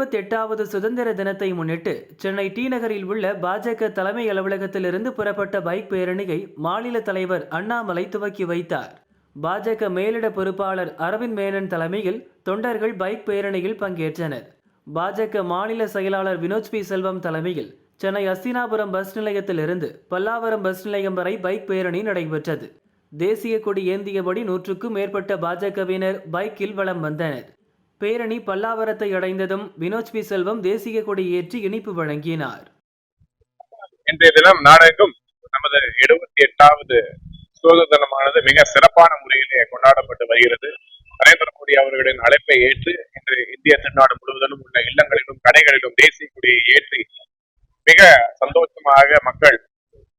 எழுபத்தி எட்டாவது சுதந்திர தினத்தை முன்னிட்டு சென்னை டி நகரில் உள்ள பாஜக தலைமை அலுவலகத்திலிருந்து புறப்பட்ட பைக் பேரணியை மாநில தலைவர் அண்ணாமலை துவக்கி வைத்தார். பாஜக மேலிட பொறுப்பாளர் அரவிந்த் மேனன் தலைமையில் தொண்டர்கள் பைக் பேரணியில் பங்கேற்றனர். பாஜக மாநில செயலாளர் வினோஜ் பி. செல்வம் தலைமையில் சென்னை அஸ்தினாபுரம் பஸ் நிலையத்திலிருந்து பல்லாவரம் பஸ் நிலையம் வரை பைக் பேரணி நடைபெற்றது. தேசிய கொடி ஏந்தியபடி நூற்றுக்கும் மேற்பட்ட பாஜகவினர் பைக்கில் வலம் வந்தனர். பேரணி பல்லாவரத்தை அடைந்ததும் வினோத் பி செல்வம் தேசிய கொடி ஏற்றி இனிப்பு வழங்கினார். இன்றைய தினம் நாடெங்கும் நமது எழுபத்தி எட்டாவது சுதந்திர தினமானது மிக சிறப்பான முறையிலே கொண்டாடப்பட்டு வருகிறது. நரேந்திர மோடி அவர்களின் அழைப்பை ஏற்று இன்று இந்திய திருநாடு முழுவதிலும் உள்ள இல்லங்களிலும் கடைகளிலும் தேசிய கொடியை ஏற்றி மிக சந்தோஷமாக மக்கள்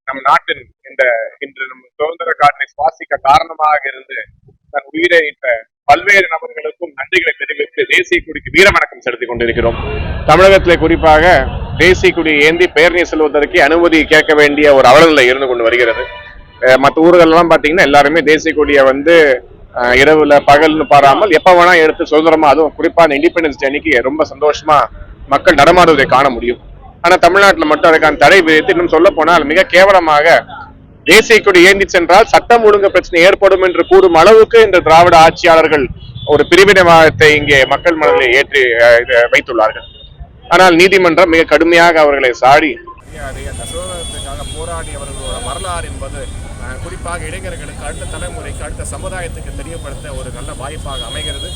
நம் நாட்டின் இந்த இன்று நம் சுதந்திர காற்றை சுவாசிக்க காரணமாக இருந்து தன் உயிரை இட்ட பல்வேறு நபர்களுக்கும் நன்றிகளை தெரிவித்து தேசிய கொடிக்கு வீரவணக்கம் செலுத்திக் கொண்டிருக்கிறோம். தமிழகத்திலே குறிப்பாக தேசிய கொடி ஏந்தி பேரணி செல்வதற்கு அனுமதி கேட்க வேண்டிய ஒரு அவலநிலை இருந்து கொண்டு வருகிறது. மற்ற மத்த ஊர்களெல்லாம் பாத்தீங்கன்னா எல்லாருமே தேசிய கொடியை வந்து இரவுல பகல்னு பாராமல் எப்ப வேணா எடுத்து சுதந்திரமா அதுவும் குறிப்பா அந்த இண்டிபெண்டன்ஸ் டே அன்னைக்கு ரொம்ப சந்தோஷமா மக்கள் நடமாடுவதை காண முடியும். ஆனா தமிழ்நாட்டுல மட்டும் அதுக்கான தடை விதித்து இன்னும் சொல்ல போனால் மிக கேவலமாக தேசிய கொடி ஏந்தி சென்றால் சட்டம் ஒழுங்கு பிரச்சனை ஏற்படும் என்று கூறும் அளவுக்கு இந்த திராவிட ஆட்சியாளர்கள் ஒரு பிரிவினைவாதத்தை இங்கே மக்கள் மனதில் ஏற்றி வைத்துள்ளார்கள். ஆனால் நீதிமன்றம் மிக கடுமையாக அவர்களை சாடி போராடியவர்களோட வரலாறு என்பது குறிப்பாக இளைஞர்களுக்கு அடுத்த தலைமுறைக்கு அடுத்த சமுதாயத்துக்கு தெரியப்படுத்த ஒரு நல்ல வாய்ப்பாக அமைகிறது.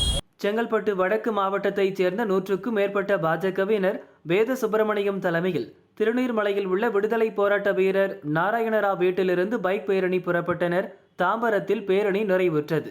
செங்கல்பட்டு வடக்கு மாவட்டத்தைச் சேர்ந்த நூற்றுக்கும் மேற்பட்ட பாஜகவினர் வேத சுப்பிரமணியம் தலைமையில் திருநீர்மலையில் உள்ள விடுதலை போராட்ட வீரர் நாராயணராவ் வீட்டிலிருந்து பைக் பேரணி புறப்பட்டனர். தாம்பரத்தில் பேரணி நிறைவுற்றது.